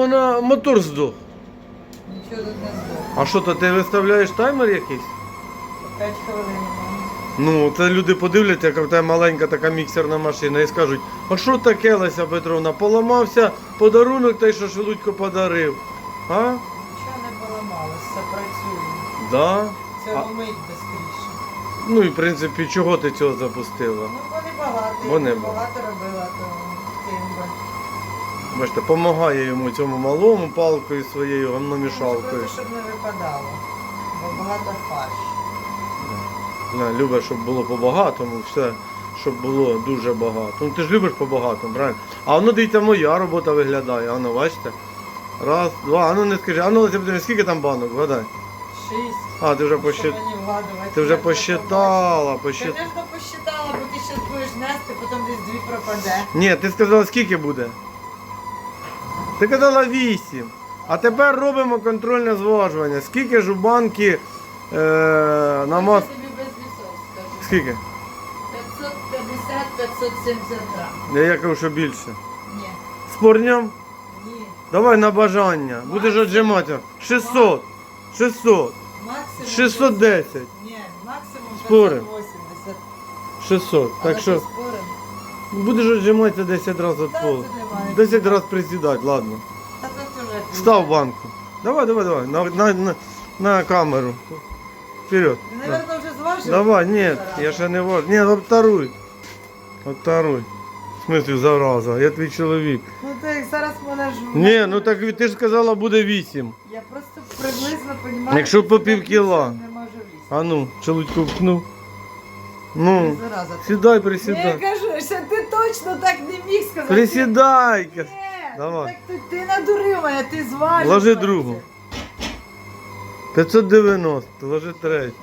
Вона мотор здох. Нічого тут не здох. А що то ти виставляєш таймер якийсь? По 5 хвилин. Ну, це люди подивляться, яка в тебе маленька така міксерна машина, і скажуть, а що таке, Леся Петровна, поламався подарунок той, що Шелудько подарив. А? Нічого не поламалось, все працює. Да. Це А- вмить швидше. Ну і в принципі, чого ти цього запустила? Ну, вони багато. Вони багато робила, то тим би. Бачите, допомагає йому цьому малому палкою своєю гамномішалкою. Щоб не випадало. Бо багато фарш. Любить, щоб було по-багатому, все, щоб було дуже багато. Ну ти ж любиш по-багатому, правильно? А воно дивіться, моя робота виглядає, а ну бачите? Раз, два, а ну не скажи, а ну Леся скільки там банок, вгадай? Шість. А, ти вже Щоб посчит... мені вгадувати, ти вже посчитала, побачу. посчит... Звісно, посчитала, бо ти ще будеш нести, потім десь дві пропаде. Ні, ти сказала, скільки буде? Ти казала 8. А тепер робимо контрольне зважування. Скільки ж у банки е, на мас... Я тобі без вісов скажу. Скільки? 550-570 грам. Я кажу, що більше. Ні, Спорням? ні. Давай на бажання. Будеш отжимати. 600. 600. Максимум 610. Ні, максимум Спорим. 580. 600. Але Так що спорим? Будеш отжиматися 10 разів від це 10 разів присідати, ладно. Та Став банку. Давай, давай, давай. На, на, на, на камеру. Вперед. Наверное, вже зважив? Давай, ні, я ще не важу. Ні, обтаруй. Обтаруй. В смысле, зараза, я твій чоловік. Ну ти зараз мене жу. Ні, ну так ти ж сказала, буде 8. Я просто приблизно розумію. Якщо по пів кіла. А ну, чоловічку впну. Ну, Зараза. ти. сідай, я присідай. кажу, що ти точно так не міг сказати. Присідай. Ні, Давай. Так ти, ти надурив мене, ти зважив. Ложи мене. другу. 590, ложи третю.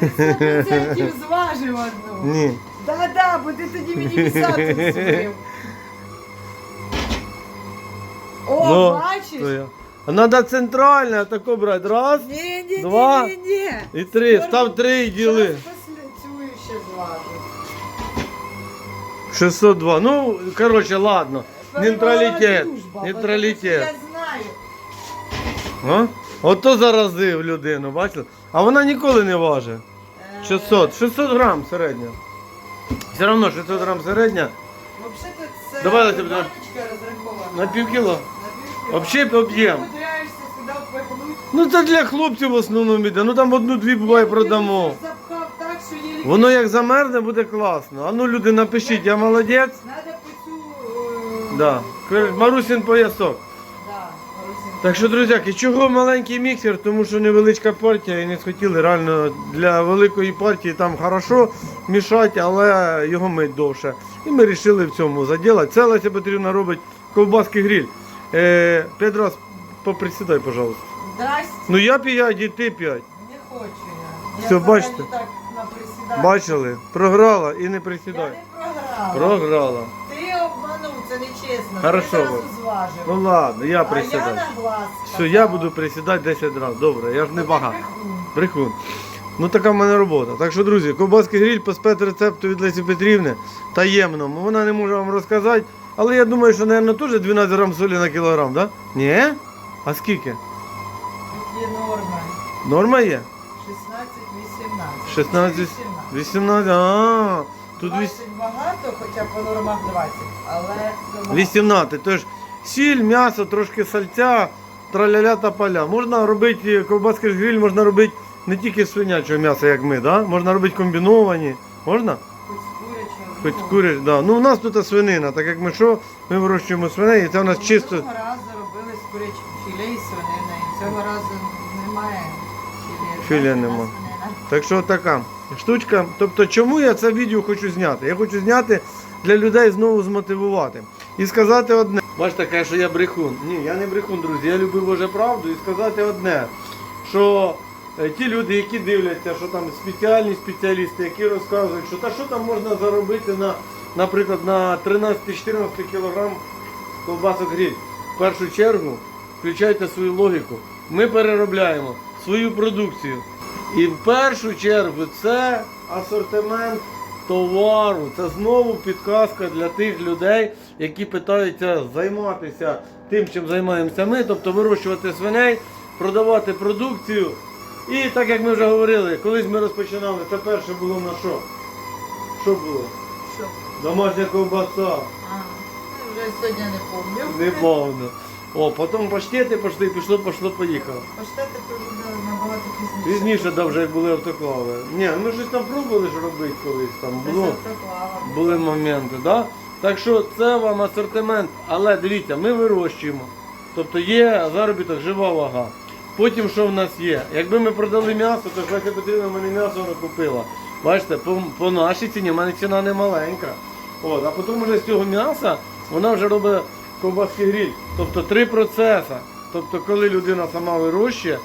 100% зважив одну. Ні. Да-да, бо ти тоді мені віса тут. О, Ну, бачиш? то я. А Надо центральне, тако брати. Раз Ні, ні, Два. ні, ні, ні. і три. Став три і діли. Зараз 602. Ну, короче, ладно. Нейтралітет. Нейтралітет. Я знаю. А? Ото заразив людину, бачите? А вона ніколи не важить. Е, 600. 600 грам середня. Все одно 600 грам середня. Взагалі це Давай, баночка розрахована. На. На півкіла. Взагалі об'єм. Ти умудряєшся сюди впихнути. Ну це для хлопців в основному йде. Ну там одну-дві буває продамо. Воно як замерзне, буде класно. А ну люди напишіть, я молодець. Надо по цю... е, Да. Марусін поясок. Да, Марусин. Так що, друзяки, чого маленький міксер? Тому що невеличка партія і не схотіли реально для великої партії там хорошо мішати, але його мить довше. І ми вирішили в цьому заділати. Це Леся Петрівна робить ковбаски гриль. Е, п'ять раз поприсідай, пожалуйста. Здрасте. Ну я п'ять, і ти п'ять. Не хочу я. Все, я бачите? взагалі Бачили? Програла і не Я присідай. не програла. Програла. Ти обманув, це не чесно. Хорошо, Ти зразу зважив. Ну ладно, я а я присідаю. на глаз. Все, я буду присідати 10 разів. Добре, я ж не багато. Брехун. Ну така в мене робота. Так що, друзі, ковбаски гриль по спецрецепту від Лесі Петрівни таємному. Вона не може вам розказати. Але я думаю, що, мабуть, теж 12 грам солі на кілограм, так? Да? Ні? А скільки? Є норма. Норма є? 16-18. 16, 18. А, тут 20 віс- багато, хоча по нормах 20, але забагато. 18. Тож сіль, м'ясо, трошки сальця, траляля та поля. Можна робити ковбаски гриль, можна робити не тільки з свинячого м'яса, як ми, да? можна робити комбіновані. Можна? Хоч з курячого. Хоч ну, курять, да. Ну у нас тут свинина, так як ми що, ми вирощуємо свиней, і це у нас чисто. Минулого разу робили з курячим філе і свинини. Цього разу немає Філе нема. Так що така штучка. Тобто, чому я це відео хочу зняти? Я хочу зняти для людей знову змотивувати. І сказати одне. Бачите, каже, що я брехун. Ні, я не брехун, друзі. Я люблю Боже правду і сказати одне, що е, ті люди, які дивляться, що там спеціальні спеціалісти, які розказують, що та що там можна заробити на, наприклад, на 13-14 кг ковбасок гриль. В першу чергу включайте свою логіку. Ми переробляємо свою продукцію. І в першу чергу це асортимент товару. Це знову підказка для тих людей, які питаються займатися тим, чим займаємося ми, тобто вирощувати свиней, продавати продукцію. І так як ми вже говорили, колись ми розпочинали, це перше було на що? Що було? Що? Домашня ковбаса. А, ну, вже сьогодні не пам'ятаю. Не повно. О, потім паштети пішли, пішло, пішло, поїхало. Паштети прибули набагато пізніше. Пізніше, да, вже як були автоклави. Ні, ми щось там пробували ж робити колись там. Десь Було, автоклава. були моменти, да? Так що це вам асортимент, але дивіться, ми вирощуємо. Тобто є заробіток, жива вага. Потім що в нас є? Якби ми продали м'ясо, то Леся Петрівна мене м'ясо не купила. Бачите, по, по нашій ціні в мене ціна не маленька. От, а потім вже з цього м'яса вона вже робить ковбаски гріль. Тобто три процеси. Тобто, коли людина сама вирощує,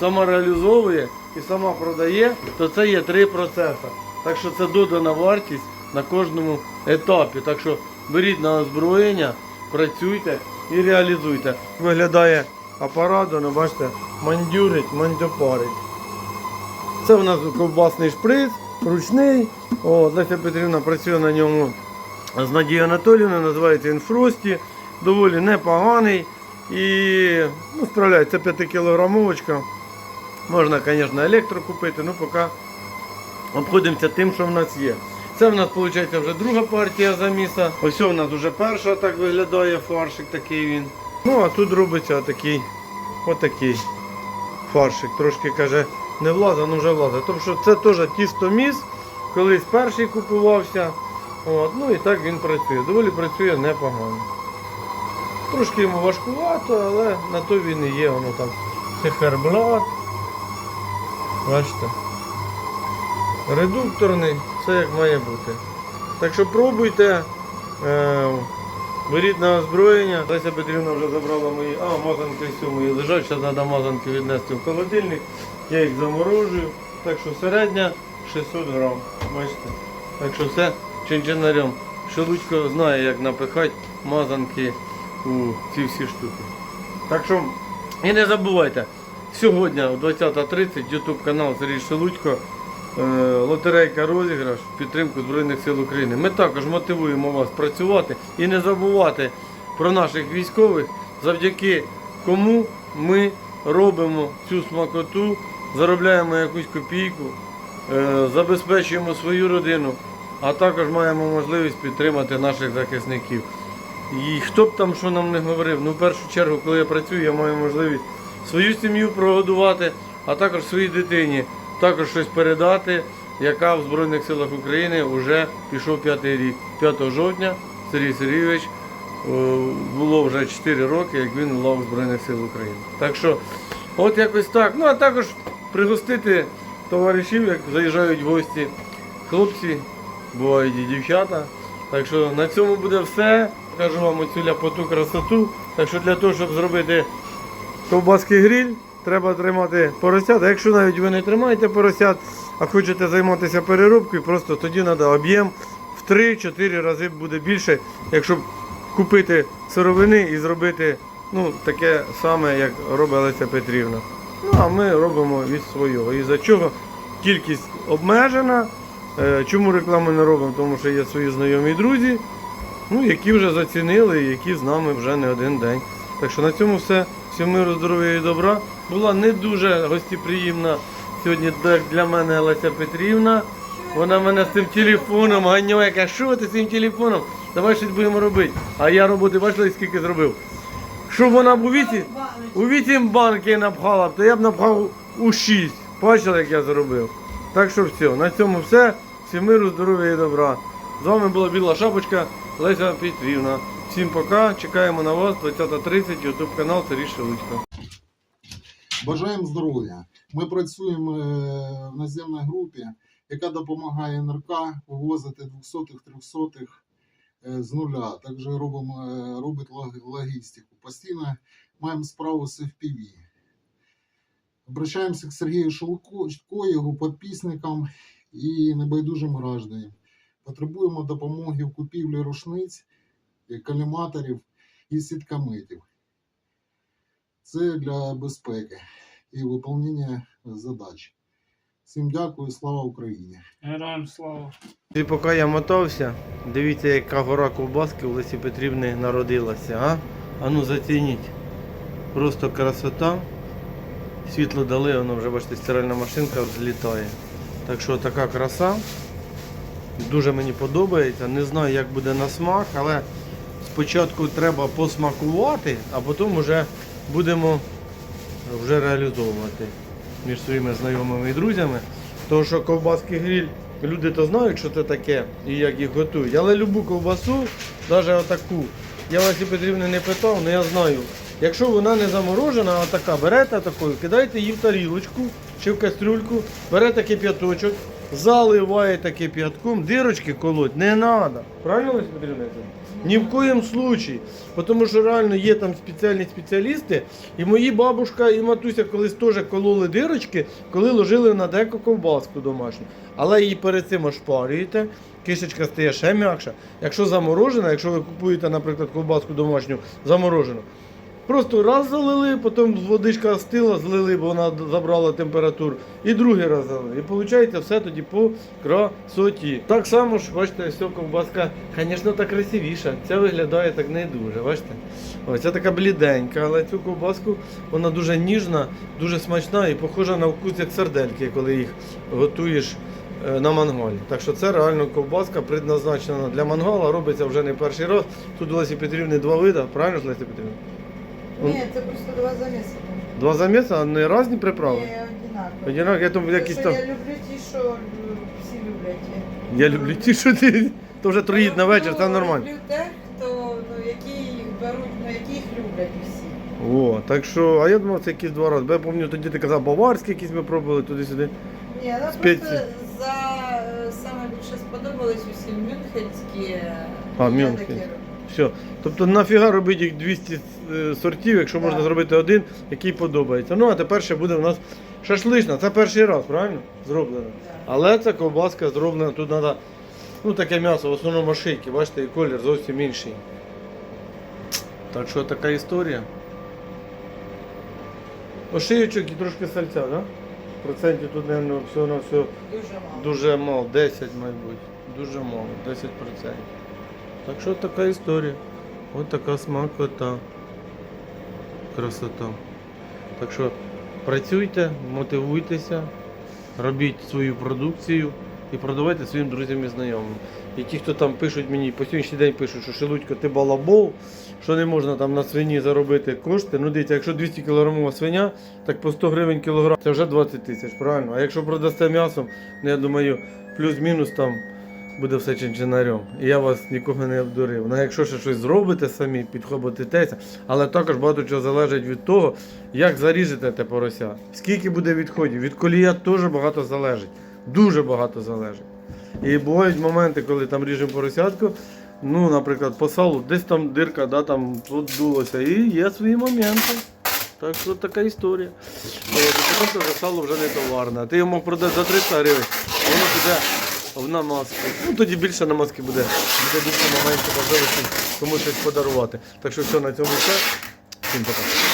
сама реалізовує і сама продає, то це є три процеси. Так що це додана вартість на кожному етапі. Так що беріть на озброєння, працюйте і реалізуйте. Виглядає апарат, ну бачите, мандюрить, мандьопарить. Це в нас ковбасний шприц, ручний. О, Леся Петрівна працює на ньому з Надією Анатоліївною, називається Інфрості. Доволі непоганий. І ну, справляється 5 кілограмовочка. Можна, звісно, електро купити, ну поки обходимося тим, що в нас є. Це в нас виходить вже друга партія заміса. Ось у нас вже перша так виглядає фаршик такий він. Ну а тут робиться отакий, отакий фаршик. Трошки каже, не влазить, ну вже влазить. Тому що це теж тістоміс, колись перший купувався. От, ну і так він працює. Доволі працює непогано. Трошки йому важкувато, але на то він і є, воно там циферблат. Бачите. Редукторний, все як має бути. Так що пробуйте, е, беріть на озброєння. Леся Петрівна вже забрала мої, а мазанки всі мої лежать, зараз треба мазанки віднести в холодильник. Я їх заморожую. Так що середня 600 грам. Бачите. Так що все чинчинарем. Шелудько знає, як напихати мазанки ці всі штуки. Так що і не забувайте, сьогодні о 20.30 YouTube канал Сергій Шелудько. е, Лотерейка розіграш в підтримку Збройних сил України. Ми також мотивуємо вас працювати і не забувати про наших військових, завдяки кому ми робимо цю смакоту, заробляємо якусь копійку, е, забезпечуємо свою родину, а також маємо можливість підтримати наших захисників. І хто б там що нам не говорив, ну в першу чергу, коли я працюю, я маю можливість свою сім'ю прогодувати, а також своїй дитині також щось передати, яка в Збройних силах України вже пішов п'ятий рік. 5 жовтня Сергій Сергійович е, було вже 4 роки, як він лав Збройних сил України. Так що, от якось так. Ну а також пригостити товаришів, як заїжджають гості, хлопці, бувають і дівчата. Так що на цьому буде все. Покажу вам оцю ляпоту красоту. Так що для того, щоб зробити ковбаски гриль, треба тримати поросят. А якщо навіть ви не тримаєте поросят, а хочете займатися переробкою, просто тоді треба об'єм в 3-4 рази буде більше, якщо купити сировини і зробити ну, таке саме, як робить Леся Петрівна. Ну, а ми робимо від свого. І за чого кількість обмежена. Е, Чому рекламу не робимо? Тому що є свої знайомі друзі, ну, які вже зацінили, які з нами вже не один день. Так що на цьому все. Всім миру, здоров'я і добра. Була не дуже гостєприємна сьогодні для мене Леся Петрівна. Вона мене з цим телефоном ганяє, каже, що ти з цим телефоном? Давай щось будемо робити. А я роботи бачили, скільки зробив. Щоб вона б у віці, у вісім банки напхала, то я б напхав у шість. Бачили, як я зробив. Так що все, на цьому все. Всім миру, здоров'я і добра. З вами була Біла Шапочка, Леся Петрівна. Всім пока, чекаємо на вас 20.30, ютуб канал Сергій Шелудько. Бажаємо здоров'я. Ми працюємо е, в наземній групі, яка допомагає НРК вивозити 200-х, 300-х е, з нуля. Також робимо е, робить лог- логістику. Постійно маємо справу з FPV. Обращаємося к Сергію Шелко, його підписникам і небайдужим гражданам. Потребуємо допомоги в купівлі рушниць, е, каліматорів і сіткометів. Це для безпеки і виконання задач. Всім дякую, слава Україні! Героям слава. І поки я мотався, дивіться, яка гора ковбаски у Лесі Петрівни народилася. А? А ну зацініть. Просто красота. Світло дали, воно вже бачите, стиральна машинка взлітає. Так що така краса. Дуже мені подобається. Не знаю, як буде на смак, але спочатку треба посмакувати, а потім вже будемо вже реалізовувати між своїми знайомими і друзями. Тому що ковбаски гриль, люди то знають, що це таке і як їх готують. Але любу ковбасу, навіть отаку, я Васі Петрівни не питав, але я знаю. Якщо вона не заморожена, а така, берете такою, кидаєте її в тарілочку чи в кастрюльку, берете кип'яточок, заливаєте кип'ятком, дирочки колоть не треба. Правильно Петрівна? Ні в коєму случаї. Тому що реально є там спеціальні спеціалісти, і мої бабушка і матуся колись теж кололи дирочки, коли ложили на деко ковбаску домашню. Але її перед цим ошпарюєте, кишечка стає ще м'якша. Якщо заморожена, якщо ви купуєте, наприклад, ковбаску домашню заморожену, Просто раз залили, потім водичка остила, злили, бо вона забрала температуру, і другий раз залили. І виходить все тоді по красоті. Так само ж, бачите, все, ковбаска, звісно, так красивіша. Ця виглядає так не дуже, бачите? Ось ця така бліденька, але цю ковбаску вона дуже ніжна, дуже смачна і похожа на вкус як сардельки, коли їх готуєш е, на мангалі. Так що це реально ковбаска предназначена для мангала, робиться вже не перший раз. Тут у Лесі Петрівни два види, правильно ж Лесі Петрівна? Ні, це просто два заміси. Два заміси, а не різні приправи? Ні, одинаково. Одинак, я там якісь там. Я люблю ті, що всі люблять. Я люблю ті, що ти. То вже троїть на вечір, це Ну, нормально. Люблю тих, хто, ну, які їх беруть, ну, які їх люблять усі. О, так що, а я думав, це якісь два рази. Бо я пам'ятаю, тоді ти казав, баварські якісь ми пробували туди-сюди. Ні, ну просто за е, саме більше сподобались усі мюнхенські. А, я мюнхенські. роблю. Все. Тобто нафіга робити їх 200 е, сортів, якщо можна зробити один, який подобається. Ну, а тепер ще буде у нас шашлична. Це перший раз, правильно? Зроблено. Але ця ковбаска зроблена, тут треба, ну таке м'ясо, в основному шийки, бачите, і колір зовсім інший. Так що така історія. Ошиючок і трошки сальця, так? Да? Процентів тут, мабуть, всього на все Дуже мало. дуже мало, 10, мабуть. Дуже мало, 10%. Так що така історія. Ось така смакота. Красота. Так що працюйте, мотивуйтеся, робіть свою продукцію і продавайте своїм друзям і знайомим. І ті, хто там пишуть мені, по сьогоднішній день пишуть, що Шелудько, ти балабол, що не можна там на свині заробити кошти. Ну дивіться, якщо 200 кілограмова свиня, так по 100 гривень кілограм, це вже 20 тисяч, правильно? А якщо продасте м'ясом, ну я думаю, плюс-мінус там буде все чинчинарем. І я вас нікого не обдурив. Ну, якщо ще щось зробите самі, підхоботитеся, але також багато чого залежить від того, як заріжете те порося. Скільки буде відходів. Від колія теж багато залежить. Дуже багато залежить. І бувають моменти, коли там ріжемо поросятку, ну, наприклад, по салу, десь там дирка, да, там подулося, і є свої моменти. Так що така історія. Потім сало вже не товарне. Ти його мог продати за 300 гривень, воно піде в намазку. Ну тоді більше намазки буде, буде більше моментів можливості комусь щось подарувати. Так що все, на цьому все. Всім пока.